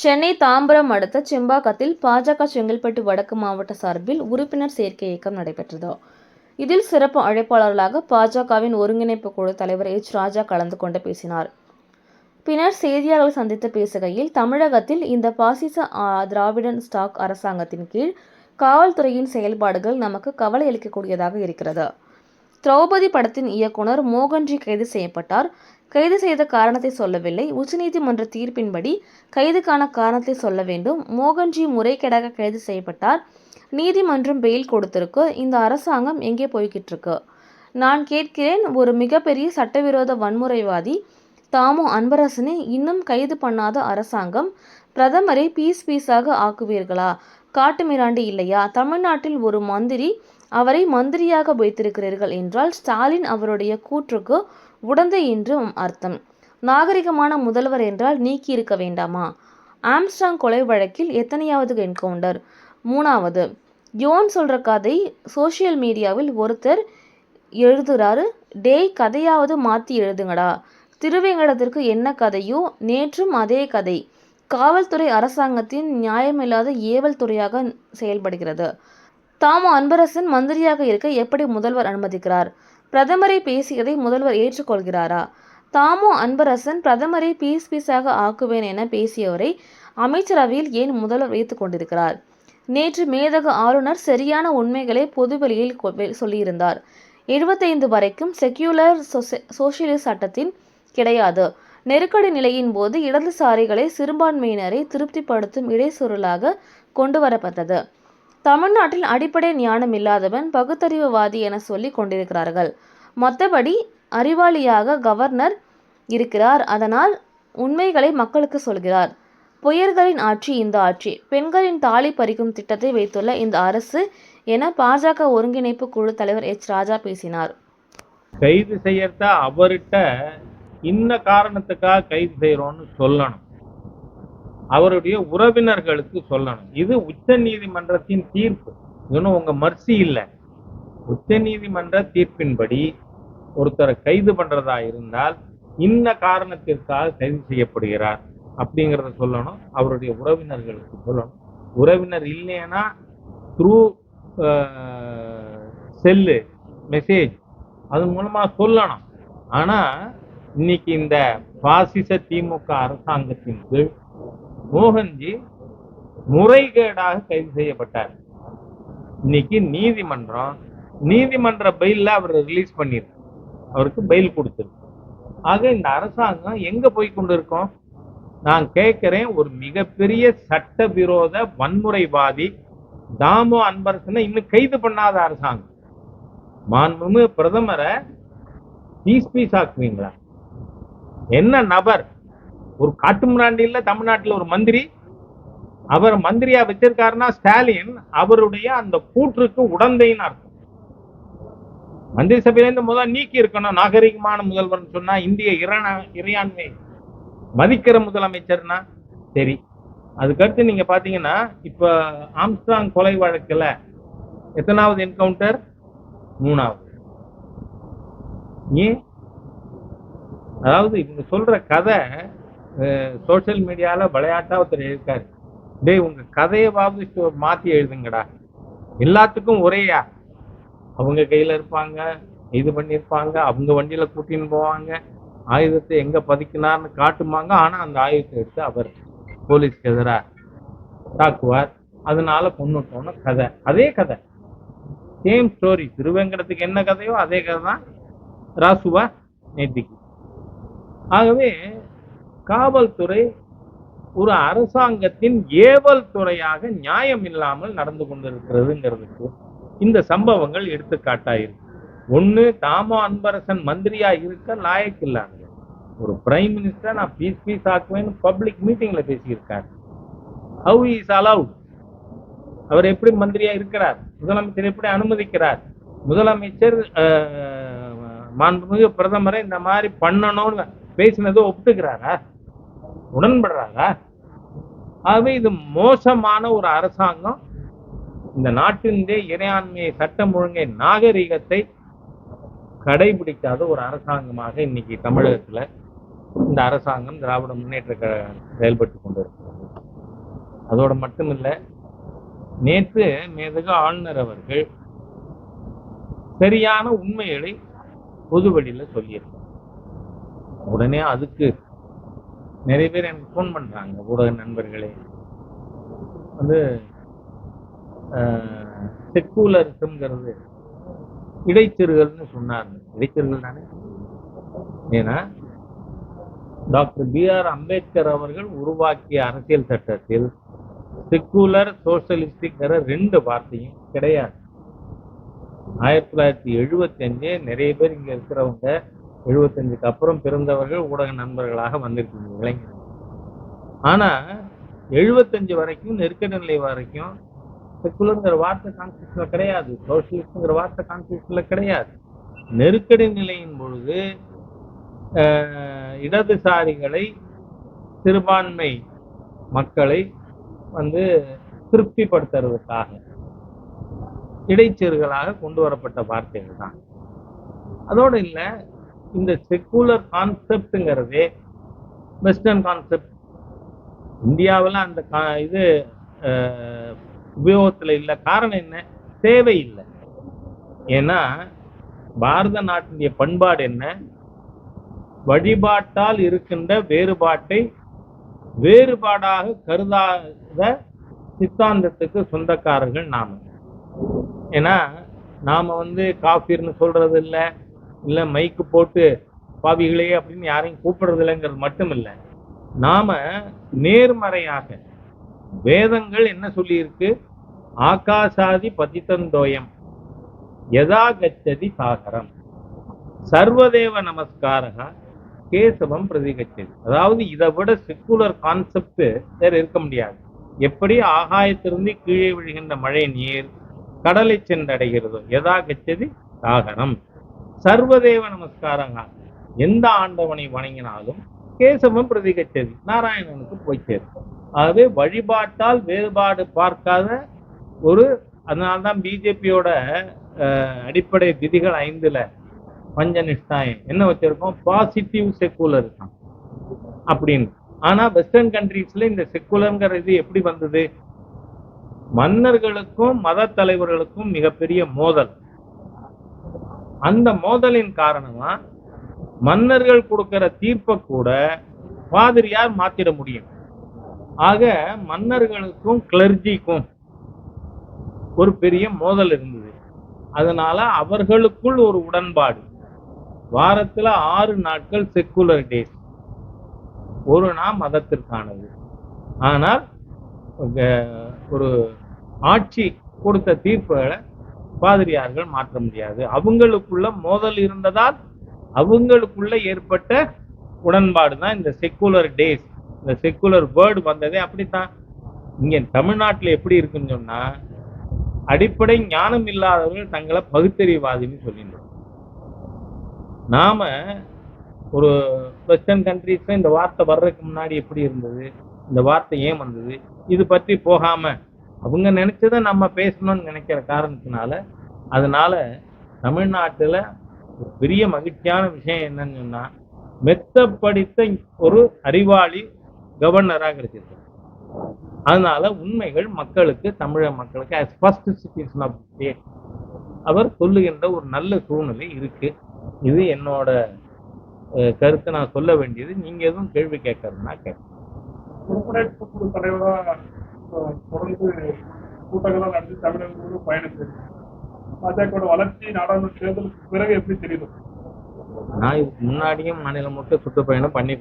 சென்னை தாம்பரம் அடுத்த செம்பாக்கத்தில் பாஜக செங்கல்பட்டு வடக்கு மாவட்ட சார்பில் உறுப்பினர் சேர்க்கை இயக்கம் நடைபெற்றது. இதில் சிறப்பு அழைப்பாளர்களாக பாஜகவின் ஒருங்கிணைப்பு குழு தலைவர் எச். ராஜா கலந்து கொண்டு பேசினார். பின்னர் செய்தியாளர்களை சந்தித்து பேசுகையில் தமிழகத்தில் இந்த பாசிச திராவிடன் ஸ்டாக் அரசாங்கத்தின் கீழ் காவல்துறையின் செயல்பாடுகள் நமக்கு கவலை அளிக்கக்கூடியதாக இருக்கிறது. திரௌபதி படத்தின் இயக்குனர் மோகன்ஜி கைது செய்யப்பட்டார். கைது செய்த காரணத்தை சொல்லவில்லை. உச்சநீதிமன்ற தீர்ப்பின்படி கைதுக்கான காரணத்தை சொல்ல வேண்டும். மோகன்ஜி முறைகேடாக கைது செய்யப்பட்டார். நீதிமன்றம் பெயில் கொடுத்திருக்கு. இந்த அரசாங்கம் எங்கே போய்கிட்டு இருக்கு நான் கேட்கிறேன் ஒரு மிகப்பெரிய சட்டவிரோத வன்முறைவாதி தாமு அன்பரசனை இன்னும் கைது பண்ணாத அரசாங்கம் பிரதமரை பீஸ் பீஸாக ஆக்குவீர்களா? காட்டுமிராண்டி இல்லையா? தமிழ்நாட்டில் ஒரு மந்திரி அவரை மந்திரியாக வைத்திருக்கிறீர்கள் என்றால் ஸ்டாலின் அவருடைய கூற்றுக்கு உடந்தை என்றும் அர்த்தம். நாகரிகமான முதல்வர் என்றால் நீக்கி இருக்க வேண்டாமா? ஆம்ஸ்டாங் கொலை வழக்கில் எத்தனையாவது என்கவுண்டர்? மூணாவது யோன் சொல்கிற கதை சோஷியல் மீடியாவில் ஒருத்தர் எழுதுகிறாரு டேய் கதையாவது மாற்றி எழுதுங்கடா. திருவேங்கடத்திற்கு என்ன கதையோ நேற்றும் அதே கதை. காவல்துறை அரசாங்கத்தின் நியாயமில்லாத ஏவல் துறையாக செயல்படுகிறது. தாமு அன்பரசன் மந்திரியாக இருக்க எப்படி முதல்வர் அனுமதிக்கிறார்? பிரதமரை பேசியதை முதல்வர் ஏற்றுக்கொள்கிறாரா? தாமு அன்பரசன் பிரதமரை பீஸ் பீஸாக ஆக்குவேன் என பேசியவரை அமைச்சரவையில் ஏன் முதல்வர் வைத்துக் கொண்டிருக்கிறார்? நேற்று மேதக ஆளுநர் சரியான உண்மைகளை பொதுவெளியில் கொ- வெ- சொல்லியிருந்தார். எழுபத்தைந்து வரைக்கும் செக்யூலர் சோசியலிஸ்ட் சட்டத்தின் கிடையாது. நெருக்கடி நிலையின் போது இடதுசாரிகளை சிறுபான்மையினரை திருப்திப்படுத்தும் இடைச்சொருளாக கொண்டு வரப்பட்டது தமிழ்நாட்டில் அடிப்படை ஞானம் இல்லாதவன் பகுத்தறிவுவாதி என சொல்லி கொண்டிருக்கிறார்கள். மற்றபடி அறிவாளியாக கவர்னர் இருக்கிறார். அதனால் உண்மைகளை மக்களுக்கு சொல்கிறார். பொயர்களின் ஆட்சி இந்த ஆட்சி. பெண்களின் தாலி பறிக்கும் திட்டத்தை வைத்துள்ள இந்த அரசு என பாஜக ஒருங்கிணைப்பு குழு தலைவர் எச். ராஜா பேசினார். கைது செய்யறத அவர்கிட்ட இன்ன காரணத்துக்காக கைது செய்யறோம்னு சொல்லணும். அவருடைய உறவினர்களுக்கு சொல்லணும். இது உச்ச நீதிமன்றத்தின் தீர்ப்பு. இன்னும் உங்க மர்சி இல்லை. உச்ச நீதிமன்ற தீர்ப்பின்படி ஒருத்தரை கைது பண்றதா இருந்தால் இன்ன காரணத்திற்காக கைது செய்யப்படுகிறார் அப்படிங்கிறத சொல்லணும். அவருடைய உறவினர்களுக்கு சொல்லணும். உறவினர் இல்லைன்னா த்ரூ செல்லு மெசேஜ் அது மூலமா சொல்லணும். ஆனா இன்னைக்கு இந்த பாசிச திமுக அரசாங்கத்தின் கீழ் மோகன்ஜி முறைகேடாக கைது செய்யப்பட்டார். இன்னைக்கு நீதிமன்றம் நீதிமன்ற பெயில்ல அவரை ரிலீஸ் பண்ணிருக்கு அவருக்கு பெயில் கொடுத்துருக்கு. ஆக இந்த அரசாங்கம் எங்க போய் கொண்டிருக்கோம்? நான் கேட்கிறேன் ஒரு மிகப்பெரிய சட்டவிரோத வன்முறைவாதி தாமு அன்பரசனை இன்னும் கைது பண்ணாத அரசாங்கம். மாண்புமிகு பிரதமரை பீஸ் பீஸ் ஆக்குவீங்களா? என்ன நபர் ஒரு காட்டுமிராண்டியில் தமிழ்நாட்டில் ஒரு மந்திரி. அவர் மந்திரியா வச்சிருக்காருன்னா ஸ்டாலின் அவருடைய அந்த கூற்றுக்கு உடந்தைன்னு அர்த்தம். மந்திரி சபையிலேருந்து முதல் நீக்கி இருக்கணும் நாகரிகமான முதல்வர்னு சொன்னா இந்திய இரண இறையாண்மை மதிக்கிற முதலமைச்சர்னா சரி. அதுக்கடுத்து நீங்க பாத்தீங்கன்னா இப்ப ஆம்ஸ்ட்ராங் கொலை வழக்குல எத்தனாவது என்கவுண்டர் மூணாவது. ஏன்? அதாவது இவங்க சொல்ற கதை சோஷியல் மீடியால விளையாட்டா ஒருத்தர் எழுதிருக்காரு டேய் உங்க கதையவாவது சு- மாத்தி எழுதுங்கடா. எல்லாத்துக்கும் ஒரேயா அவங்க கையில இருப்பாங்க இது பண்ணியிருப்பாங்க அவங்க வண்டியில் கூட்டின்னு போவாங்க ஆயுதத்தை எங்க பதிக்கினார்னு காட்டுமாங்க. ஆனா அந்த ஆயுதத்தை எடுத்து அவர் போலீஸ்க்கு எதிராக தாக்குவார். அதனால கொண்டுட்டோம்னு கதை. அதே கதை. சேம் ஸ்டோரி திருவேங்கடத்துக்கு என்ன கதையோ அதே கதை தான் ராசுவா நேத்திக்கு. ஆகவே காவல்துறை ஒரு அரசாங்கத்தின் ஏவல் துறையாக நியாயம் இல்லாமல் நடந்து கொண்டிருக்கிறதுங்கிறதுக்கு இந்த சம்பவங்கள் எடுத்துக்காட்டாயிருக்கு. ஒண்ணு தாமோ அன்பரசன் மந்திரியா இருக்க லாயக்கு இல்லாங்க. ஒரு பிரைம் மினிஸ்டர் நான் பீஸ் பீஸ் ஆக்குவேன்னு பப்ளிக் மீட்டிங்ல பேசியிருக்காரு. ஹவு இஸ் அலவுட் அவர் எப்படி மந்திரியா இருக்கிறார்? முதலமைச்சர் எப்படி அனுமதிக்கிறார்? முதலமைச்சர் மாண்புமிகு பிரதமரை இந்த மாதிரி பண்ணணும்னு பேசினதை ஒப்புக்கிறாரா? உடன்படுறாங்க. ஆகவே இது மோசமான ஒரு அரசாங்கம். இந்த நாட்டினுடைய இறையாண்மையை சட்டம் ஒழுங்கை நாகரிகத்தை கடைபிடிக்காத ஒரு அரசாங்கமாக இன்னைக்கு தமிழகத்துல இந்த அரசாங்கம் திராவிட முன்னேற்ற செயல்பட்டு கொண்டிருக்கிறது. அதோடு மட்டும் இல்லை நேற்று மேதகு ஆளுநர் அவர்கள் சரியான உண்மைகளை பொது வெளியில சொல்லியிருக்காங்க உடனே அதுக்கு நிறைய பேர் எனக்கு ஃபோன் பண்றாங்க. ஊடக நண்பர்களே. வந்து செக்குலரிசம்ங்கிறது இடைச்செருகல்னு சொன்னாங்க. இடைச்செருகல் தானே ஏன்னா டாக்டர் பி ஆர் அம்பேத்கர் அவர்கள் உருவாக்கிய அரசியல் சட்டத்தில் செக்குலர் சோசியலிஸ்டிக்கிற ரெண்டு வார்த்தையும் கிடையாது. ஆயிரத்தி தொள்ளாயிரத்தி எழுபத்தி அஞ்சு நிறைய பேர் இங்க இருக்கிறவங்க எழுபத்தஞ்சுக்கு அப்புறம் பிறந்தவர்கள் ஊடக நண்பர்களாக வந்திருக்கீங்க இளைஞர்கள். ஆனா எழுபத்தஞ்சு வரைக்கும் நெருக்கடி நிலை வரைக்கும் செக்குலருங்கிற வார்த்தை கான்ஸ்டியூஷன்ல கிடையாது சோசியலிஸ்ட்ங்கிற வார்த்தை கான்ஸ்டியூஷன்ல கிடையாது. நெருக்கடி நிலையின் பொழுது இடதுசாரிகளை சிறுபான்மை மக்களை வந்து திருப்திப்படுத்துறதுக்காக இடைச்சீர்களாக கொண்டு வரப்பட்ட வார்த்தைகள் தான். அதோடு இல்லை இந்த செக்குலர் கான்செப்டுங்கிறதே வெஸ்டர்ன் கான்செப்ட் இந்தியாவில் அந்த கா- இது உபயோகத்தில் இல்லை. காரணம் என்ன? தேவை இல்லை. ஏன்னா பாரத நாட்டினுடைய பண்பாடு என்ன? வழிபாட்டால் இருக்கின்ற வேறுபாட்டை வேறுபாடாக கருதாத சித்தாந்தத்துக்கு சொந்தக்காரர்கள் நாம். ஏன்னா நாம் வந்து காஃபிர்னு சொல்கிறது இல்லை இல்ல மைக்கு போட்டு பாவிகளே அப்படின்னு யாரையும் கூப்பிடுறது இல்லைங்கிறது மட்டும் இல்ல நாம நேர்மறையாக வேதங்கள் என்ன சொல்லியிருக்கு? ஆகாசாதி பதித்தந்தோயம் யதா கச்சதி சாகரம். சர்வதேவ நமஸ்காரக கேசவம் பிரதிகச்சது. அதாவது இதை விட செக்குலர் கான்செப்ட் வேற இருக்க முடியாது. எப்படி ஆகாயத்திலிருந்து கீழே விழுகின்ற மழை நீர் கடலை சென்றடைகிறதோ எதா கச்சதி சாகரம். சர்வதேவ நமஸ்காரங்க. எந்த ஆண்டவனை வணங்கினாலும் கேசவம் பிரதிகச்சதி நாராயணனுக்கு போய் சேர்க்கும். ஆகவே வழிபாட்டால் வேறுபாடு பார்க்காத ஒரு அதனால்தான் பிஜேபியோட அடிப்படை விதிகள் ஐந்துல பஞ்சநிஷ்டாயம். என்ன வச்சிருக்கோம்? பாசிட்டிவ் செக்குலர் தான். அப்படின்னு. ஆனா வெஸ்டர்ன் கண்ட்ரீஸ்ல இந்த செக்குலர்ங்கிற இது எப்படி வந்தது? மன்னர்களுக்கும் மத தலைவர்களுக்கும் மிகப்பெரிய மோதல். அந்த மோதலின் காரணமா மன்னர்கள் கொடுக்கிற தீர்ப்பை கூட பாதிரியார் மாத்திட முடியும். ஆக மன்னர்களுக்கும் கிளர்ஜிக்கும் ஒரு பெரிய மோதல் இருந்தது. அதனால அவர்களுக்குள் ஒரு உடன்பாடு. வாரத்துல ஆறு நாட்கள் செக்குலர் டேஸ் ஒரு நாள் மதத்திற்கானது. ஆனால் ஒரு ஆட்சி கொடுத்த தீர்ப்புகளை பாதிரியார்கள் மாற்ற முடியாது. அவங்களுக்குள்ள மோதல் இருந்ததால் அவங்களுக்குள்ள ஏற்பட்ட உடன்பாடு தான் இந்த செக்குலர் டேஸ் இந்த செக்குலர் வேர்டு வந்ததே அப்படித்தான். இங்க தமிழ்நாட்டுல எப்படி இருக்குன்னு சொன்னா அடிப்படை ஞானம் இல்லாதவர்கள் தங்களை பகுத்தறிவாதின்னு சொல்லிடுறோம் நாம ஒரு வெஸ்டர்ன் கண்ட்ரீஸ்ல இந்த வார்த்தை வர்றதுக்கு முன்னாடி எப்படி இருந்தது? இந்த வார்த்தை ஏன் வந்தது? இது பற்றி போகாம அவங்க நினைச்சதை நம்ம பேசணும்னு நினைக்கிற காரணத்தினால அதனால தமிழ்நாட்டுல பெரிய மகிழ்ச்சியான விஷயம் என்னன்னு சொன்னா மெத்த படித்த ஒரு அறிவாளி கவர்னராக கிடைச்சிருக்கு அதனால உண்மைகள் மக்களுக்கு தமிழக மக்களுக்கு as first citizen of state அவர் சொல்லுகின்ற ஒரு நல்ல சூழ்நிலை இருக்கு. இது என்னோட கருத்தை நான் சொல்ல வேண்டியது. நீங்க எதுவும் கேள்வி கேட்கறதுனா கேட்க தொடர்ந்து கூட்டங்கள்லாம் நடத்தி தமிழகம் முழுவதும் பயணம் செய்யுது பாஜகவோட வளர்ச்சி நாடாளுமன்ற தேர்தலுக்கு பிறகு எப்படி தெரியுது? நான் இதுக்கு முன்னாடியும் மாநிலம் முழுக்க சுற்றுப்பயணம் பண்ணி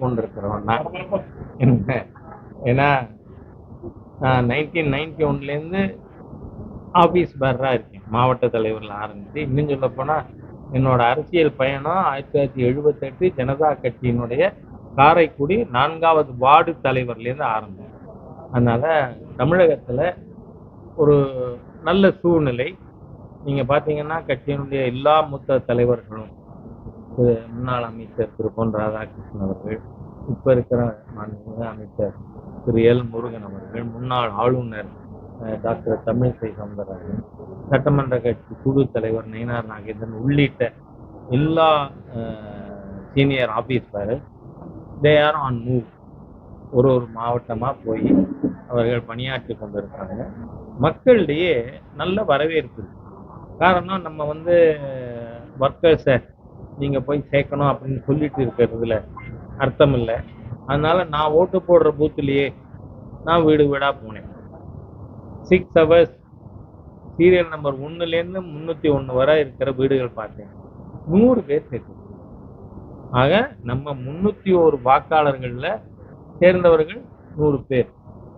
என்ன? ஏன்னா நான் நைன்டீன் நைன்டி ஒன்லேருந்து ஆஃபீஸ் பேரராக இருக்கேன். மாவட்ட தலைவரில் ஆரம்பிச்சு இன்னும் சொல்ல போனால் என்னோட அரசியல் பயணம் ஆயிரத்தி தொள்ளாயிரத்தி எழுபத்தெட்டு ஜனதா கட்சியினுடைய காரைக்குடி நான்காவது வார்டு தலைவர்லேருந்து ஆரம்பம். அதனால தமிழகத்தில் ஒரு நல்ல சூழ்நிலை. நீங்கள் பார்த்தீங்கன்னா கட்சியினுடைய எல்லா மூத்த தலைவர்களும் முன்னாள் அமைச்சர் திரு. பொன் ராதாகிருஷ்ணன் அவர்கள் இப்போ இருக்கிற மாநில அமைச்சர் திரு. எல். முருகன் அவர்கள் முன்னாள் ஆளுநர் டாக்டர் தமிழிசை சவுந்தரராஜன் சட்டமன்ற கட்சி குழு தலைவர் நயினார் நாகேந்திரன் உள்ளிட்ட எல்லா senior officer they are on move ஒரு ஒரு மாவட்டமாக போய் அவர்கள் பணியாற்றி கொண்டிருக்காங்க மக்களிடையே நல்ல வரவேற்பு காரணம் நம்ம வந்து ஒர்க்கர்ஸை நீங்கள் போய் சேர்க்கணும் அப்படின்னு சொல்லிட்டு இருக்கிறதுல அர்த்தம் இல்லை. அதனால நான் ஓட்டு போடுற பூத்துலேயே நான் வீடு வீடாக போனேன். சிக்ஸ் ஹவர்ஸ் சீரியல் நம்பர் ஒன்றுலேருந்து முந்நூற்றி ஒன்று வரை இருக்கிற வீடுகள் பார்த்தேன். நூறு பேர் சேர்த்து ஆக நம்ம முந்நூற்றி ஒரு வாக்காளர்களில் சேர்ந்தவர்கள் நூறு பேர்.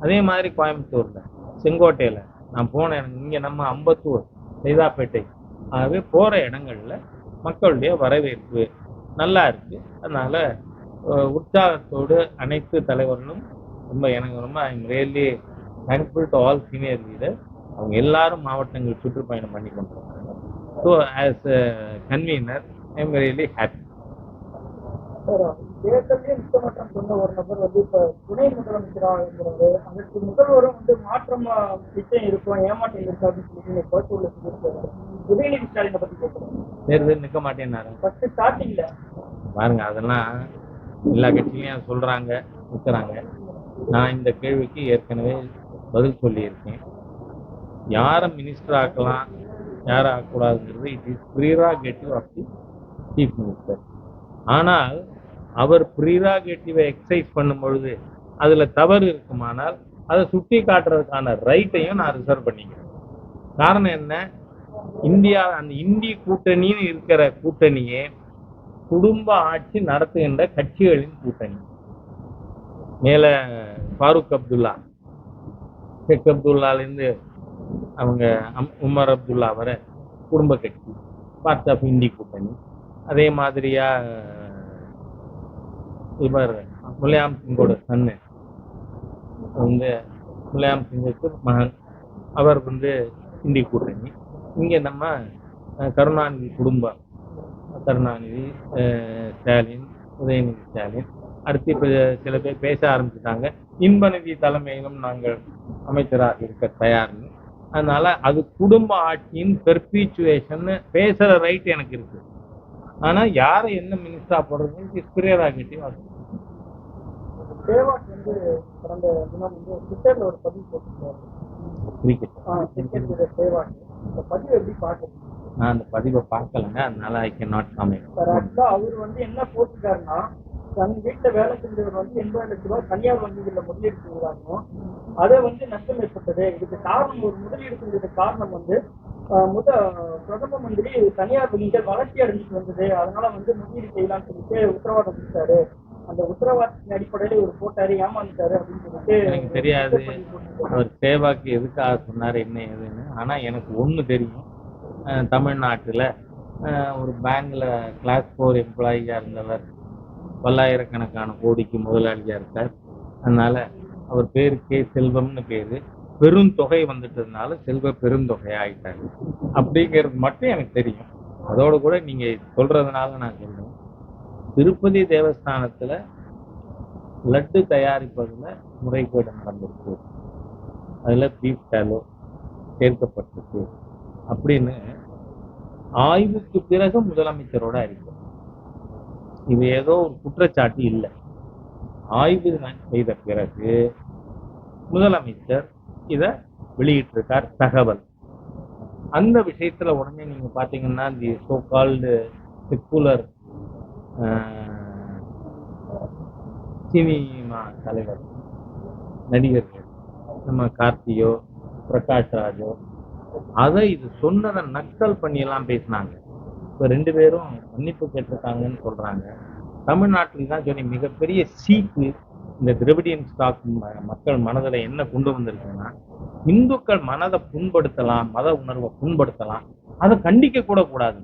அதே மாதிரி கோயம்புத்தூரில் செங்கோட்டையில். நான் போனேன் எனக்கு இங்கே நம்ம அம்பத்தூர் சைதாப்பேட்டை. ஆகவே போகிற இடங்கள்ல மக்களுடைய வரவேற்பு நல்லா இருக்கு. அதனால உற்சாகத்தோடு அனைத்து தலைவர்களும் ரொம்ப எனக்கு ரொம்ப I'm really thankful to all senior leader அவங்க எல்லாரும் மாவட்டங்கள் சுற்றுப்பயணம் பண்ணி கொண்டிருக்காங்க. So as a convener I am really happy sir தேர்தலே நிச்சயமற்றம் சொன்ன ஒரு நபர் வந்து இப்ப துணை முதலமைச்சரா இருக்கிறாரு. அதற்கு முதல்வரும் வந்து மாற்றம் நிச்சயம் இருக்கும் ஏமாற்றம் இருக்கு அப்படின்னு சொல்லி கோயம்புத்தூர்ல சொல்லியிருக்காரு. உதயநிதி ஸ்டாலினை பத்தி கேட்கிறேன் தேர்தல் நிற்க மாட்டேன்னாரு. ஃபர்ஸ்ட் ஸ்டார்டிங்ல பாருங்க அதெல்லாம் எல்லா கட்சியிலையும் சொல்றாங்க நிற்கிறாங்க நான் இந்த கேள்விக்கு ஏற்கனவே பதில் சொல்லியிருக்கேன். யாரை மினிஸ்டர் ஆக்கலாம் யாரை ஆக்கக்கூடாதுங்கிறது it is prerogative of the chief minister ஆனால் அவர் ப்ரீராகேட்டிவை எக்ஸசைஸ் பண்ணும் பொழுது அதில் தவறு இருக்குமானால் அதை சுட்டி காட்டுறதுக்கான ரைட்டையும் நான் ரிசர்வ் பண்ணிக்கிறேன். காரணம் என்ன? இந்தியா அந்த இந்திய கூட்டணின்னு இருக்கிற கூட்டணியே குடும்ப ஆட்சி நடத்துகின்ற கட்சிகளின் கூட்டணி. மேல ஃபாரூக் அப்துல்லா ஷேக் அப்துல்லாலேருந்து அவங்க அம்- உமர் அப்துல்லா வர குடும்ப கட்சி பார்ட் ஆஃப் இந்தி கூட்டணி. அதே மாதிரியா இவர் முலாயம் சிங்கோட. சன்னு வந்து முலாயம் சிங்குக்கு மகன். அவர் வந்து இந்தி கூட்டணி. இங்க நம்ம கருணாநிதி குடும்பம். கருணாநிதி ஸ்டாலின் உதயநிதி ஸ்டாலின். அடுத்து இப்போ சில பேர் பேச ஆரம்பிச்சிட்டாங்க. இன்பநிதி தலைமையிலும் நாங்கள் அமைச்சராக இருக்க தயார்னு அதனால அது குடும்ப ஆட்சியின் பெர்பீச்சுவேஷன் பேசுற ரைட் எனக்கு இருக்கு. ஆனா யாரை என்ன மினிஸ்டரா போடுறது பிரியராகட்டிவ் அது சேவாக் வந்து கடந்த தினம் வந்து ட்விட்டர்ல ஒரு பதிவு வீரர் சேவாக் இந்த பதிவு எப்படி பாக்குறீங்க நான் அந்த பதிவை பார்க்கலங்க. அதனால I can not comment sir ஆக்சுவலா அவர் வந்து என்ன போட்டிருக்காருன்னா தன் வீட்டுல வேலை செஞ்சவர் வந்து எண்பது லட்ச ரூபாய் தனியார் வங்கிகள்ல முதலீடு செய்கிறாங்க. அதை வந்து நஷ்டம் ஏற்பட்டது. இதுக்கு காரணம் ஒரு முதலீடு செஞ்சதுக்கு காரணம் வந்து முத பிரதம மந்திரி தனியார் வங்கிகள் வளர்ச்சி அடைஞ்சிட்டு வந்தது. அதனால வந்து முதலீடு செய்யலாம்னு சொல்லிட்டு உத்தரவாதம் கொடுத்தாரு. அந்த உத்தரவாதத்தின் அடிப்படையில ஒரு போட்டாரு ஏமாந்துட்டாரு அப்படின்னு சொல்லிட்டு எனக்கு தெரியாது. அவர் சேவாக்கு எதுக்காக சொன்னார் என்ன ஏதுன்னு. ஆனா எனக்கு ஒண்ணு தெரியும். தமிழ்நாட்டுல ஒரு பேங்க்ல கிளாஸ் ஃபோர் எம்ப்ளாயியா இருந்தவர். பல்லாயிரக்கணக்கான கோடிக்கு முதலாளியா இருக்கார். அதனால அவர் பேரு கே. செல்வம்னு பேரு. பெருந்தொகை வந்துட்டதுனால செல்வ பெருந்தொகை ஆயிட்டாரு. அப்படிங்கிறது மட்டும் எனக்கு தெரியும். அதோட கூட நீங்க சொல்றதுனால நான் சொல்றேன். திருப்பதி தேவஸ்தானத்துல லட்டு தயாரிப்பதுல முறைகேடு நடந்திருக்கு. அதுல பீப் டாலோ சேர்க்கப்பட்டிருக்கு. அப்படின்னு ஆய்வுக்கு பிறகு முதலமைச்சரோட அறிக்கை. இது ஏதோ ஒரு குற்றச்சாட்டு இல்லை. ஆய்வு செய்த பிறகு முதலமைச்சர் இத வெளியிட்டிருக்கார் தகவல். அந்த விஷயத்துல உடனே நீங்க பாத்தீங்கன்னா the so called secular cinema தலைவர் நடிகர்கள் நம்ம கார்த்தியோ பிரகாஷ் ராஜோ அதை இது சொன்னதை நக்கல் பண்ணியெல்லாம் பேசினாங்க. இப்ப ரெண்டு பேரும் மன்னிப்பு கேட்டிருக்காங்கன்னு சொல்றாங்க. தமிழ்நாட்டில் தான் சொல்லி மிகப்பெரிய சீக்கு இந்த திரவிடியன் ஸ்டாக் மக்கள் மனதில் என்ன கொண்டு வந்திருக்குன்னா இந்துக்கள் மனதை புண்படுத்தலாம் மத உணர்வை புண்படுத்தலாம். அதை கண்டிக்க கூட கூடாது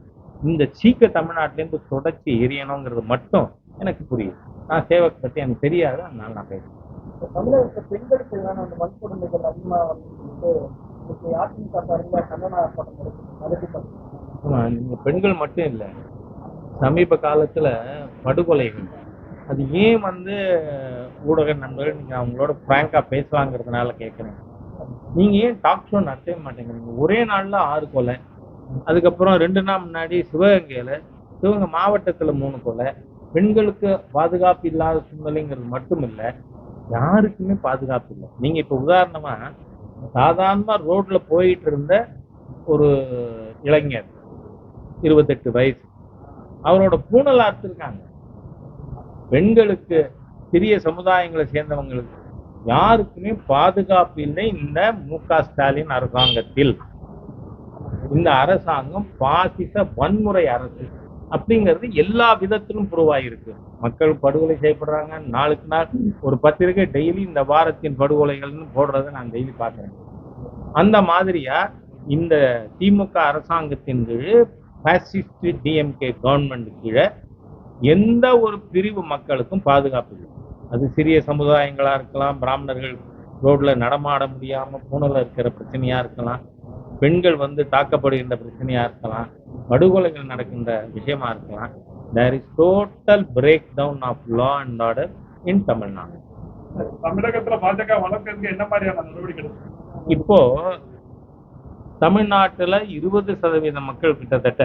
இந்த சீக்க தமிழ்நாட்டிலேருந்து தொடச்சி எரியணுங்கிறது மட்டும் எனக்கு புரியுது. நான் சேவக் பத்தி எனக்கு தெரியாது அதனால நான் பேசுறேன். இப்ப தமிழகத்துல பெண்களுக்கு எதிரான அந்த வன்கொடுமைகள் அதிகமா வந்து அதிமுக சார்பில் கண்டன ஆர்ப்பாட்டம் பெண்கள் மட்டும் இல்ல. சமீப காலத்துல படுகொலைகள். அது ஏன் வந்து ஊடக நண்பர்கள் நீங்க அவங்களோட பிராங்கா பேசலாங்கிறதுனால கேட்குறேன் நீங்க ஏன் டாக் ஷோ நடத்தவே மாட்டேங்கிறீங்க? ஒரே நாள்ல ஆறு கொலை. அதுக்கப்புறம் ரெண்டு நாள் முன்னாடி சிவகங்கையில சிவகங்கை மாவட்டத்துல மூணு கொலை பெண்களுக்கு பாதுகாப்பு இல்லாத சூழ்நிலைங்கிறது மட்டும் இல்ல யாருக்குமே பாதுகாப்பு இல்லை. நீங்க இப்ப உதாரணமா சாதாரணமா ரோட்ல போயிட்டு இருந்த ஒரு இளைஞர் இருபத்தெட்டு வயசு அவரோட பூணல் அறுத்திருக்காங்க பெண்களுக்கு சிறிய சமுதாயங்களை சேர்ந்தவங்களுக்கு யாருக்குமே பாதுகாப்பு இல்லை. இந்த மு க ஸ்டாலின் அரசாங்கத்தில் இந்த அரசாங்கம் பாசிச வன்முறை அரசு அப்படிங்கிறது எல்லா விதத்திலும் புருவாயிருக்கு மக்கள் படுகொலை செய்யப்படுறாங்க. நாளுக்கு நாள் ஒரு பத்திரிகை டெய்லி இந்த வாரத்தின் படுகொலைகள்னு போடுறதை நான் டெய்லி பார்க்குறேன். அந்த மாதிரியா இந்த திமுக அரசாங்கத்தின் கீழே பேசிஸ்ட் டிஎம்கே கவர்மெண்ட் கீழே எந்த ஒரு பிரிவு மக்களுக்கும் பாதுகாப்பு இல்லை. அது சிறிய சமுதாயங்களாக இருக்கலாம் பிராமணர்கள் ரோட்ல நடமாட முடியாம பூனல இருக்கிற பிரச்சனையா இருக்கலாம். பெண்கள் வந்து தாக்கப்படுகின்ற பிரச்சனையா இருக்கலாம் படுகொலைகள் நடக்கின்ற விஷயமா இருக்கலாம் there is total breakdown of law and order in Tamil Nadu தமிழகத்துல பாஜக வளர்க்கறதுக்கு என்ன மாதிரியான நடவடிக்கை இப்போ தமிழ்நாட்டுல இருபது சதவீத மக்கள் கிட்டத்தட்ட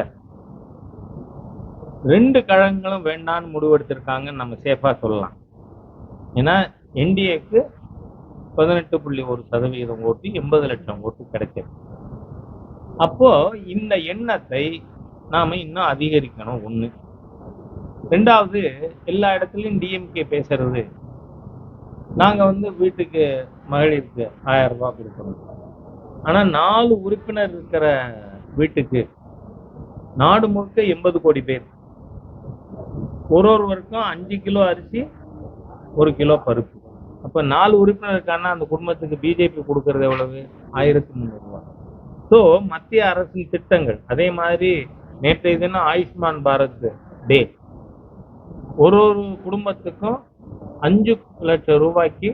ரெண்டு கழகங்களும் வேண்டான்னு முடிவெடுத்திருக்காங்கன்னு நம்ம சேஃபா சொல்லலாம். ஏன்னா என்டிஏக்கு பதினெட்டு புள்ளி ஒரு சதவீதம் ஓட்டு எண்பது லட்சம் ஓட்டு கிடைச்சது அப்போ இந்த எண்ணத்தை நாம இன்னும் அதிகரிக்கணும். ஒண்ணு. ரெண்டாவது எல்லா இடத்துலயும் டிஎம்கே பேசுறது. நாங்க வந்து வீட்டுக்கு மகளிருக்கு ஆயிரம் ரூபாய் கொடுக்கணும். ஆனா நாலு உறுப்பினர் இருக்கிற வீட்டுக்கு நாடு முழுக்க எண்பது கோடி பேர். ஒரு ஒருவருக்கும் அஞ்சு கிலோ அரிசி ஒரு கிலோ பருப்பு. அப்ப நாலு உறுப்பினருக்கான அந்த குடும்பத்துக்கு பிஜேபி கொடுக்கறது எவ்வளவு? ஆயிரத்தி முந்நூறு ரூபாய். ஸோ மத்திய அரசின் திட்டங்கள் அதே மாதிரி நேற்றைய தினம் ஆயுஷ்மான் பாரத் டே. ஒரு ஒரு குடும்பத்துக்கும் அஞ்சு லட்சம் ரூபாய்க்கு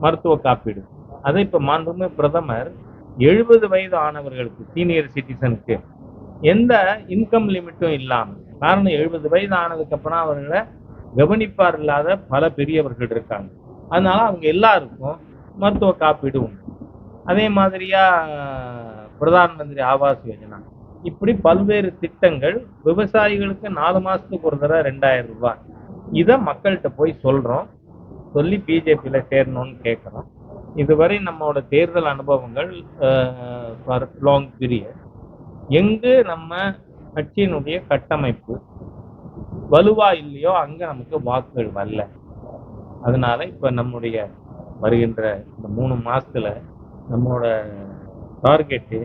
மருத்துவ காப்பீடு. அதை இப்போ மாண்புமே பிரதமர் எழுபது வயது ஆனவர்களுக்கு சீனியர் சிட்டிசனுக்கு எந்த இன்கம் லிமிட்டும் இல்லாமல் காரணம் எழுபது வயது ஆனதுக்கு அப்புறம் அவர்களை கவனிப்பார் இல்லாத பல பெரியவர்கள் இருக்காங்க. அதனால அவங்க எல்லாருக்கும் மருத்துவ காப்பீடு உண்டு. அதே மாதிரியா பிரதான் மந்திரி ஆவாஸ் யோஜனா. இப்படி பல்வேறு திட்டங்கள் விவசாயிகளுக்கு நாலு மாசத்துக்கு ஒரு தடவை ரெண்டாயிரம் ரூபாய். இதை மக்கள்கிட்ட போய் சொல்றோம். சொல்லி பிஜேபியில சேரணும்னு கேட்குறோம் இதுவரை நம்மளோட தேர்தல் அனுபவங்கள் ஃபார் லாங் பீரியட் எங்கு நம்ம கட்சியினுடைய கட்டமைப்பு வலுவா இல்லையோ அங்க நமக்கு வாக்குகள் வரல. அதனால இப்ப நம்முடைய வருகின்ற இந்த மூணு மாசத்துல நம்மளோட டார்கெட்டு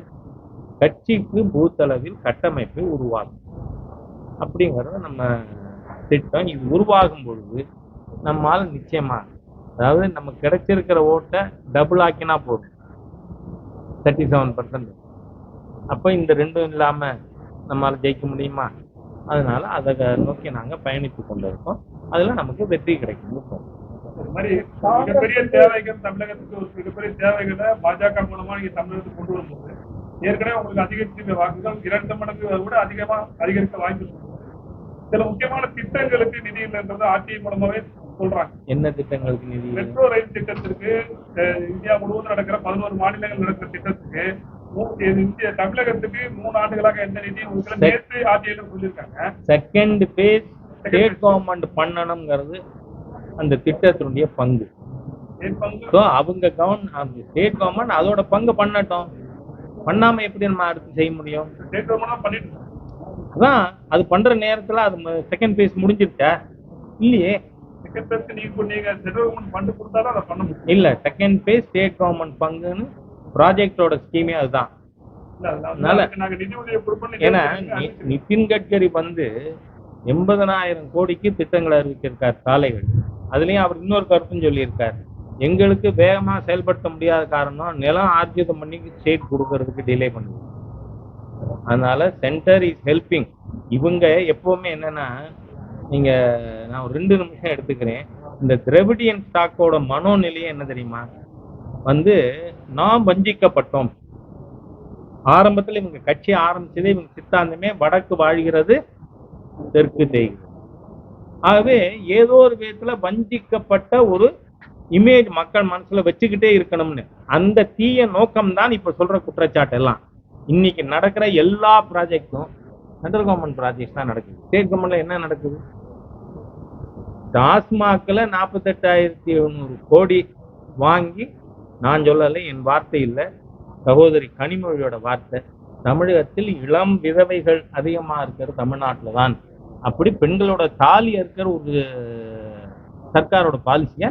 கட்சிக்கு பூத் அளவில் கட்டமைப்பை உருவாக்கும். அப்படிங்கிறத நம்ம திட்டம் இது உருவாகும் பொழுது நம்மால் நிச்சயமாக அதாவது நம்ம கிடைச்சிருக்கிற ஓட்டை டபுள் ஆக்கினா போதும். தேர்ட்டி செவன் பர்சன்ட் அப்போ இந்த ரெண்டும் இல்லாமல் நம்மால் ஜெயிக்க முடியுமா? அதனால் அதை நோக்கி நாங்கள் பயணித்து கொண்டிருக்கோம். அதில் நமக்கு வெற்றி கிடைக்கும் இது மாதிரி மிகப்பெரிய தேவைகள் தமிழகத்துக்கு ஒரு மிகப்பெரிய தேவைகளை பாஜக மூலமா நீங்க தமிழகத்துக்கு கொண்டு வரும்போது ஏற்கனவே உங்களுக்கு அதிகரித்த வாக்குகள் இரண்டு மடங்கு விட அதிகமா அதிகரிக்க வாய்ப்பு. சில முக்கியமான திட்டங்களுக்கு நிதி இல்லைன்றது ஆர்டிஐ மூலமாவே சொல்றாங்க. என்ன திட்டங்களுக்கு நிதி மெட்ரோ ரயில் திட்டத்திற்கு இந்தியா முழுவதும் நடக்கிற பதினோரு மாநிலங்கள் நடக்கிற திட்டத்துக்கு இந்திய தமிழகத்துக்கு மூணு ஆண்டுகளாக எந்த நிதியும் நேற்று ஆர்டிஐல சொல்லியிருக்காங்க. செகண்ட் பேஸ் ஸ்டேட் கவர்மெண்ட் பண்ணணுங்கிறது அந்த திட்டத்தினுடைய பங்கு. ஸோ அவங்க கவர்ன் ஸ்டேட் கவர்மெண்ட் அதோட பங்கு பண்ணட்டும். பண்ணாம எப்படி நம்ம அடுத்து செய்ய முடியும். அதான் அது பண்ற நேரத்துல அது செகண்ட் பேஸ் முடிஞ்சிருச்சா? இல்லையே. இல்ல செகண்ட் பேஸ் ஸ்டேட் கவர்மெண்ட் பங்குன்னு ப்ராஜெக்டோட ஸ்கீமே அதுதான். இல்ல, அதனால ஏன்னா நிதின் கட்கரி வந்து எண்பதனாயிரம் கோடிக்கு திட்டங்களை அறிவிச்சிருக்கார் சாலைகள். அதுலேயும் அவர் இன்னொரு கருத்தும் சொல்லியிருக்கார். எங்களுக்கு வேகமாக செயல்படுத்த முடியாத காரணம் நிலம் ஆர்ஜிதம் பண்ணி ஸ்டேட் கொடுக்கறதுக்கு டிலே பண்ணுது. அதனால சென்டர் இஸ் ஹெல்பிங் இவங்க எப்பவுமே என்னன்னா நீங்க நான் ஒரு ரெண்டு நிமிஷம் எடுத்துக்கிறேன். இந்த திரவிடியன் ஸ்டாக்கோட மனோநிலையை என்ன தெரியுமா? வந்து நாம் வஞ்சிக்கப்பட்டோம். ஆரம்பத்தில் இவங்க கட்சி ஆரம்பிச்சதே இவங்க சித்தாந்தமே வடக்கு வாழ்கிறது தெற்கு தேய்கிறது ஆகவே ஏதோ ஒரு விதத்துல வஞ்சிக்கப்பட்ட ஒரு இமேஜ் மக்கள் மனசுல வச்சுக்கிட்டே இருக்கணும்னு. அந்த தீய நோக்கம் தான் இப்ப சொல்ற குற்றச்சாட்டு எல்லாம். இன்னைக்கு நடக்கிற எல்லா ப்ராஜெக்டும் சென்ட்ரல் கவர்மெண்ட் ப்ராஜெக்ட் தான் நடக்குது. ஸ்டேட் கவர்மெண்ட்ல என்ன நடக்குது? டாஸ்மாக்ல நாற்பத்தெட்டாயிரத்தி எழுநூறு கோடி வாங்கி நான் சொல்லலை என் வார்த்தை இல்லை. சகோதரி கனிமொழியோட வார்த்தை தமிழகத்தில் இளம் விதவைகள் அதிகமா இருக்கிற தமிழ்நாட்டில் தான் அப்படி பெண்களோட தாலி இருக்கிற ஒரு சர்க்காரோட பாலிசியா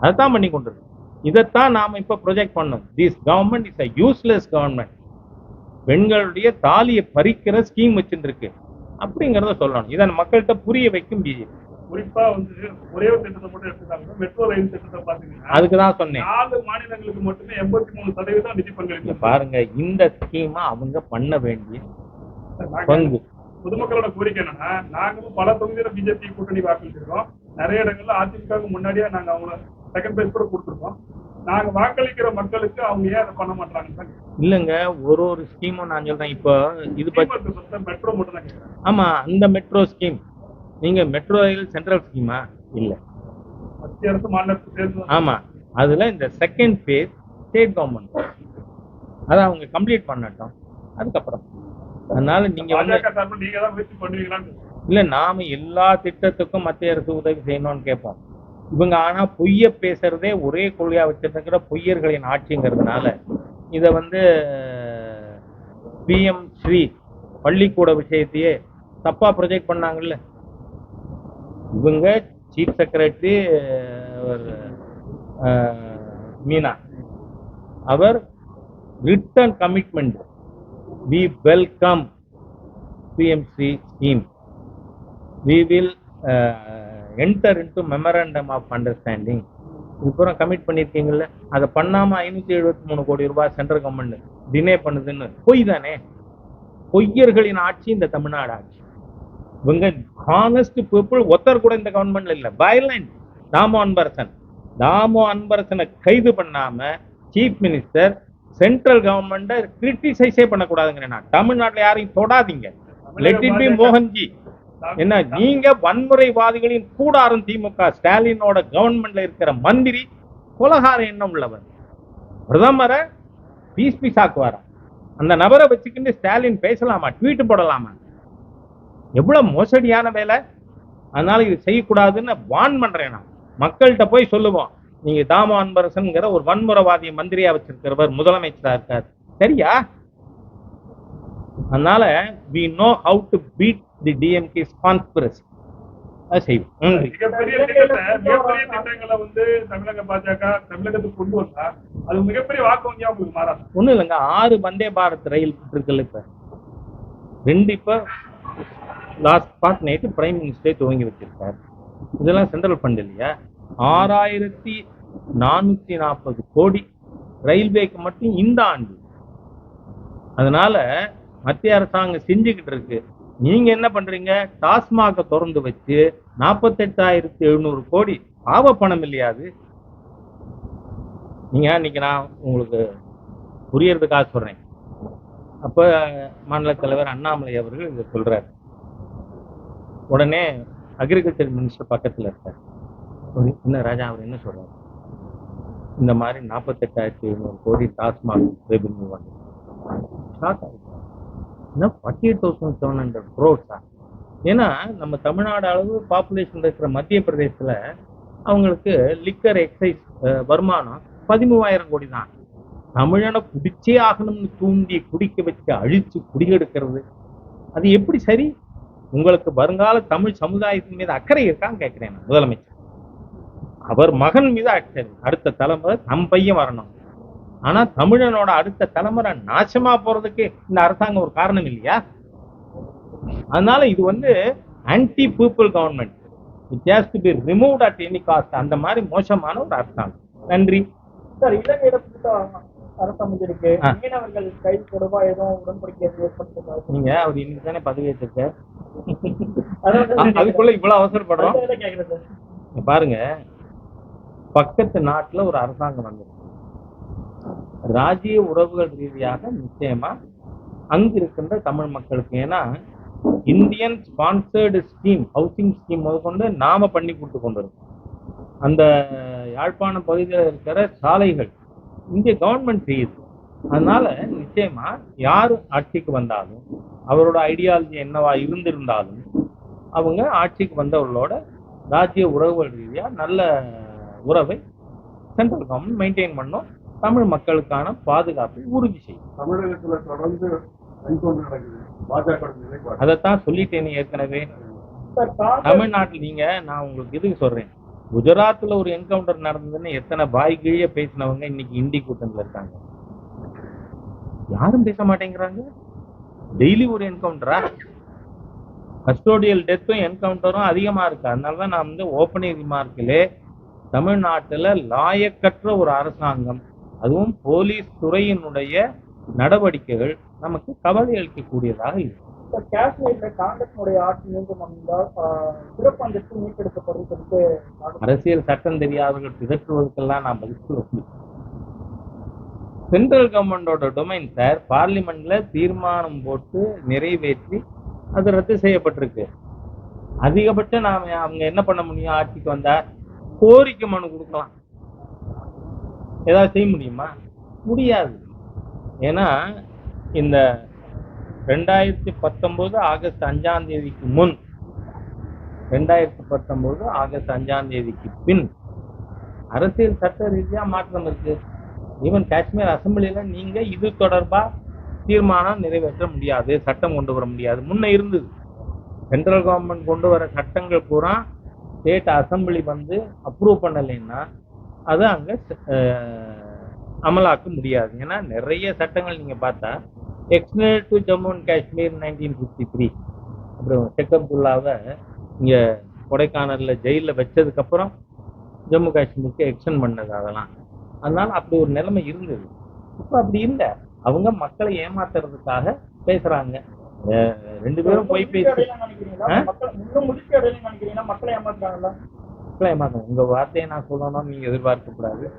அதைத்தான் பண்ணி கொண்டிருக்கு இதைத்தான் நாம இப்ப ப்ரொஜெக்ட் பண்ணோம். This government is a useless government பெண்களுடைய தாலியை பறிக்கிற ஸ்கீம் வச்சுருக்கு அப்படிங்கிறத சொல்லணும். இதை மக்கள்கிட்ட புரிய வைக்கும் பிஜேபி குறிப்பா வந்து ஒரே ஒரு திட்டத்தை மட்டும் எடுத்துட்டாங்க மெட்ரோ ரயில் திட்டத்தை பாத்தீங்கன்னா அதுக்கு தான் சொன்னேன். நாலு மாநிலங்களுக்கு மட்டுமே எண்பத்தி மூணு சதவீதம் நிதி பங்களிப்பு. பாருங்க இந்த ஸ்கீமை அவங்க பண்ண வேண்டிய பங்கு. பொதுமக்களோட கோரிக்கை என்னன்னா நாங்களும் பல தொகுதியில பிஜேபி கூட்டணி வாக்களிச்சிருக்கோம் நிறைய இடங்கள்ல அதிமுகவுக்கு முன்னாடியே நாங்க அவங்கள செகண்ட் பிரைஸ் கூட கொடுத்துருக்கோம். நாங்க வாக்களிக்கிற மக்களுக்கு அவங்க ஏன் அதை பண்ண மாட்டாங்க இல்லைங்க ஒரு ஒரு ஸ்கீமும் நான் சொல்றேன். இப்போ இது பத்தி மெட்ரோ மட்டும் தான் ஆமா அந்த மெட்ரோ ஸ்கீம் நீங்க மெட்ரோ ரயில் சென்ட்ரல் ஸ்கீமா இல்ல. மத்திய அரசு மாநில அரசு சேர்ந்து ஆமா. அதுல இந்த செகண்ட் ஃபேஸ் ஸ்டேட் கவர்மெண்ட் அதை அவங்க கம்ப்ளீட் பண்ணட்டும். அதுக்கப்புறம். அதனால நீங்க வந்து இல்ல நாம எல்லா திட்டத்துக்கும் மத்திய அரசு உதவி செய்யணும்னு கேட்போம். இவங்க ஆனா பொய்ய பேசுறதே ஒரே கொள்கையா வச்சிருக்கிற பொய்யர்களின் ஆட்சிங்கிறதுனால இத வந்து பிஎம் ஸ்ரீ பள்ளிக்கூட விஷயத்தையே தப்பா ப்ரொஜெக்ட் பண்ணாங்கல்ல. இவங்க chief secretary Meena. Our written commitment we welcome PMC scheme we will uh, enter into memorandum of understanding. இதுக்கப்புறம் கமிட் பண்ணிருக்கீங்கல்ல? அதை பண்ணாம ஐநூத்தி எழுபத்தி மூணு கோடி ரூபாய் சென்ட்ரல் கவர்மெண்ட் டினே பண்ணுதுன்னு. பொய் தானே? பொய்யர்களின் ஆட்சி இந்த தமிழ்நாடு ஆட்சி. இவங்க ஹானஸ்ட் பீப்புள் ஒருத்தர் கூட இந்த கவர்மெண்ட்ல இல்லை. வயலண்ட் தாமோ அன்பரசன். தாமோ அன்பரசனை கைது பண்ணாம சீஃப் மினிஸ்டர் சென்ட்ரல் கவர்மெண்ட்டை கிரிட்டிசைஸே பண்ணக்கூடாதுங்கிறேன் நான். தமிழ்நாட்டுல யாரையும் தொடாதீங்க. லெட் இட் பி மோகன்ஜி என்ன நீங்க வன்முறைவாதிகளின் கூடாரம் திமுக ஸ்டாலினோட கவர்மெண்ட்ல இருக்கிற மந்திரி கொலகார எண்ணம் உள்ளவர். பிரதமரை பீஸ் பீஸ் ஆக்குவாரா? அந்த நபரை வச்சுக்கிட்டு ஸ்டாலின் பேசலாமா? ட்வீட் போடலாமா? எவ்வளவு மோசடியான வேலை? அதனால இது செய்யக்கூடாதுன்னு வான் பண்றேன் நான். மக்கள்கிட்ட போய் சொல்லுவோம். நீங்க தாமோ அன்பரசன்கிற ஒரு வன்முறைவாதிய மந்திரியா வச்சிருக்கிறவர் முதலமைச்சரா இருக்கார். சரியா? அதனால we know how to beat the DMK conspiracy செய்வோம். நன்றி. மிகப்பெரிய திட்டத்தை மிகப்பெரிய திட்டங்களை வந்து தமிழக பாஜக தமிழகத்துக்கு கொண்டு வந்தா அது மிகப்பெரிய வாக்கு வங்கியா உங்களுக்கு மாறாது. ஒண்ணும் இல்லைங்க. ஆறு வந்தே பாரத் ரயில் இருக்குல்ல இப்ப. ரெண்டு இப்ப லாஸ்ட் பார்ட் நைட்டு பிரைம் மினிஸ்டரே துவங்கி வச்சிருக்காரு. இதெல்லாம் சென்ட்ரல் ஃபண்ட் இல்லையா? ஆறாயிரத்தி நானூத்தி நாற்பது கோடி ரயில்வேக்கு மட்டும் இந்த ஆண்டு. அதனால மத்திய அரசாங்கம் செஞ்சுக்கிட்டு இருக்கு. நீங்க என்ன பண்றீங்க? டாஸ்மாக திறந்து வச்சு நாற்பத்தெட்டாயிரத்தி எழுநூறு கோடி ஆவ பணம் இல்லையாது நீங்க இன்னைக்கு நான் உங்களுக்கு புரியறதுக்காக சொல்றேன். அப்ப மாநில தலைவர் அண்ணாமலை அவர்கள் இதை சொல்றாரு. உடனே அக்ரிகல்ச்சர் மினிஸ்டர் பக்கத்துல இருக்கார். என்ன ராஜா அவர் என்ன சொல்றாரு? இந்த மாதிரி நாற்பத்தெட்டாயிரத்தி எழுநூறு கோடி டாஸ்மாக் ரெவென்யூ வந்து. ஷாக் என்ன forty eight thousand seven hundred க்ரோர்ஸா ஏன்னா நம்ம தமிழ்நாடு அளவு பாப்புலேஷன் இருக்கிற மத்திய பிரதேசத்துல அவங்களுக்கு லிக்கர் எக்ஸைஸ் வருமானம் பதிமூவாயிரம் கோடி தான். தமிழனை குடிச்சே ஆகணும்னு தூண்டி குடிக்க வச்சு அழிச்சு குடியெடுக்கிறது அது எப்படி சரி? உங்களுக்கு வருங்கால தமிழ் சமுதாயத்தின் மீது அக்கறை இருக்கான்னு கேட்கிறேன் நான் முதலமைச்சர். அவர் மகன் மீது அக்கறை. அடுத்த தலைமுறை தம் பையன் வரணும். ஆனா தமிழனோட அடுத்த தலைமுறை நாசமா போறதுக்கு இந்த அரசாங்கம் ஒரு காரணம் இல்லையா? அதனால இது வந்து anti people government it has to be removed at any cost அந்த மாதிரி மோசமான ஒரு அரசாங்கம். நன்றி. சார் ஆ. மீனவர்கள் கைது தொடர்பா எதுவும் உடன்படிக்கை எதுவும் ஏற்பட்டிருக்காரு நீங்க அவர் இன்னைக்கு தானே பதவி ஏற்றிருக்க அதான் அதுக்குள்ள இவ்வளவு அவசரப்படுறோம். பாருங்க. பக்கத்து நாட்டுல ஒரு அரசாங்கம் வந்திருக்கு. ராஜ்ய உறவுகள் ரீதியாக நிச்சயமா அங்க இருக்கின்ற தமிழ் மக்களுக்கு ஏன்னா Indian sponsored scheme housing scheme முதற்கொண்டு நாம பண்ணி கொடுத்து கொண்டிருக்கோம். அந்த யாழ்ப்பாண பகுதியில் இருக்கிற சாலைகள் இந்திய கவர்மெண்ட் செய்யுது. அதனால நிச்சயமா யார் ஆட்சிக்கு வந்தாலும் அவரோட ஐடியாலஜி என்னவா இருந்திருந்தாலும் அவங்க ஆட்சிக்கு வந்தவர்களோட ராஜ்ய உறவுகள் ரீதியா நல்ல உறவை சென்ட்ரல் கவர்மெண்ட் மெயின்டைன் பண்ணும். தமிழ் மக்களுக்கான பாதுகாப்பை உறுதி செய்யும். தமிழகத்துல தொடர்ந்து அதைத்தான் சொல்லிட்டேன் ஏற்கனவே. தமிழ்நாட்டில் நீங்க நான் உங்களுக்கு இதுக்கு சொல்றேன்? குஜராத்ல ஒரு என்கவுண்டர் நடந்ததுன்னு எத்தனை பாய் கீழே பேசினவங்க இன்னைக்கு இந்தி கூட்டணியில இருக்காங்க. யாரும் பேச மாட்டேங்கிறாங்க. டெய்லி ஒரு என்கவுண்டரா கஸ்டோடியல் டெத்தும் என்கவுண்டரும் அதிகமா இருக்கு. அதனால தான் நான் வந்து ஓப்பனிங் ரிமார்க்கிலே தமிழ்நாட்டுல லாயக்கற்ற ஒரு அரசாங்கம் அதுவும் போலீஸ் துறையினுடைய நடவடிக்கைகள் நமக்கு கவலை அளிக்கக்கூடியதாக இருக்கு. சார் காஷ்மீர்ல காங்கிரசினுடைய ஆட்சி மீண்டும் அமைந்தால் ஆஹ், சிறப்பு அந்தஸ்து மீட்டெடுக்கப்படும் சொல்லிட்டு காங்கிரஸ் அரசியல் சட்டம் தெரியாதவர்கள் பிதற்றுவதற்கெல்லாம் நான் பதில் சொல்ல முடியும் சென்ட்ரல் கவர்மெண்டோட டொமைன் சார் பார்லிமெண்ட்ல தீர்மானம் போட்டு நிறைவேற்றி அது ரத்து செய்யப்பட்டிருக்கு. அதிகபட்சம் நாம அவங்க என்ன பண்ண முடியும்? ஆட்சிக்கு வந்தா கோரிக்கை மனு கொடுக்கலாம். ஏதாவது செய்ய முடியுமா? முடியாது. ஏன்னா இந்த ரெண்டாயிரத்தி பத்தொன்பது ஆகஸ்ட் அஞ்சாம் தேதிக்கு முன் ரெண்டாயிரத்தி பத்தொன்பது ஆகஸ்ட் அஞ்சாம் தேதிக்கு பின் அரசியல் சட்ட ரீதியா மாற்றம் இருக்கு. ஈவன் காஷ்மீர் அசம்பிளியில் நீங்க இது தொடர்பா தீர்மானம் நிறைவேற்ற முடியாது சட்டம் கொண்டு வர முடியாது. முன்ன இருந்தது. சென்ட்ரல் கவர்மெண்ட் கொண்டு வர சட்டங்கள் பூரா ஸ்டேட் அசம்பிளி வந்து அப்ரூவ் பண்ணலைன்னா அது அங்க அமலாக்க முடியாது. ஏன்னா நிறைய சட்டங்கள் நீங்க பார்த்தா external to Jammu and Kashmir nineteen fifty three அப்புறம் ஷேக் இங்கே இங்க கொடைக்கானல்ல வச்சதுக்கப்புறம் ஜம்மு காஷ்மீருக்கு எக்ஸ்டன் பண்ணது அதெல்லாம். அதனால் அப்படி ஒரு நிலைமை இருந்தது. இப்போ அப்படி இல்லை. அவங்க மக்களை ஏமாத்துறதுக்காக பேசுறாங்க. ரெண்டு பேரும் போய் பேசி? மக்கள் ஏமாத்தும் உங்க வார்த்தையை நான் சொல்லணும் நீங்க எதிர்பார்க்க கூடாது.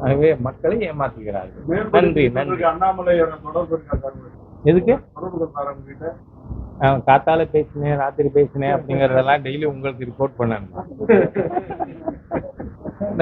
ஆகவே மக்களை ஏமாத்துகிறார்கள். நன்றி நன்றி. அண்ணாமலையோட தொடர்பு எதுக்கு? காத்தால பேசினேன் ராத்திரி பேசினேன் அப்படிங்கறதெல்லாம் டெய்லி உங்களுக்கு ரிப்போர்ட் பண்ணணும்.